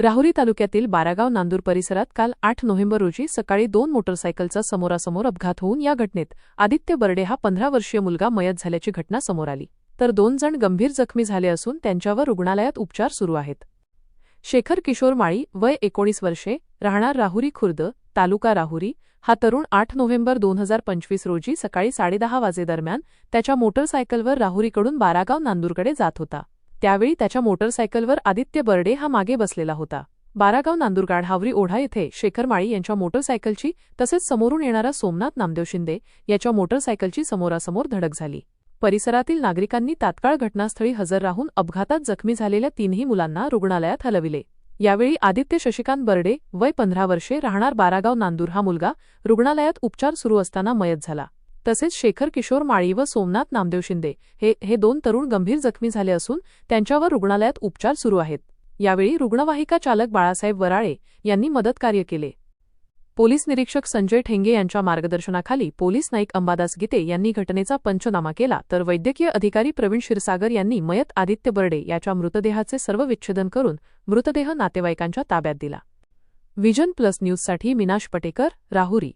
राहुरी तालुक्यातील बारागाव नांदूर परिसरात काल आठ नोव्हेंबर रोजी सकाळी दोन मोटरसायकलचा समोरासमोर अपघात होऊन या घटनेत आदित्य बर्डे हा पंधरा वर्षीय मुलगा मयत झाल्याची घटना समोर आली. तर दोन जण गंभीर जखमी झाले असून त्यांच्यावर रुग्णालयात उपचार सुरू आहेत. शेखर किशोर माळी वय एकोणीस वर्षे राहणार राहुरी खुर्द तालुका राहुरी हा तरुण आठ नोव्हेंबर दोन हजार पंचवीस रोजी सकाळी साडेदहा वाजेदरम्यान त्याच्या मोटरसायकलवर राहुरीकडून बारागाव नांदूरकडे जात होता. त्यावेळी त्याच्या मोटरसायकलवर आदित्य बर्डे हा मागे बसलेला होता. बारागाव नांदुरगाड हावरी ओढा येथे शेखर माळी यांच्या मोटरसायकलची तसेच समोरून येणारा सोमनाथ नामदेव शिंदे याच्या मोटरसायकलची समोरासमोर धडक झाली. परिसरातील नागरिकांनी तात्काळ घटनास्थळी हजर राहून अपघातात जखमी झालेल्या तीनही मुलांना रुग्णालयात हलविले. यावेळी आदित्य शशिकांत बर्डे वय पंधरा वर्षे राहणार बारागाव नांदूर हा मुलगा रुग्णालयात उपचार सुरू असताना मयत झाला. तसेच शेखर किशोर माळी व सोमनाथ नामदेव शिंदे हे हे दोन तरुण गंभीर जखमी झाले असून त्यांच्यावर रुग्णालयात उपचार सुरू आहेत. यावेळी रुग्णवाहिका चालक बाळासाहेब वराळे यांनी मदतकार्य केले. पोलीस निरीक्षक संजय ठेंगे यांच्या मार्गदर्शनाखाली पोलीस नाईक अंबादास गीते यांनी घटनेचा पंचनामा केला तर वैद्यकीय अधिकारी प्रवीण क्षीरसागर यांनी मयत आदित्य बर्डे याच्या मृतदेहाचे सर्व विच्छेदन करून मृतदेह नातेवाईकांच्या ताब्यात दिला. विजन प्लस न्यूजसाठी मिनाश पटेकर राहुरी.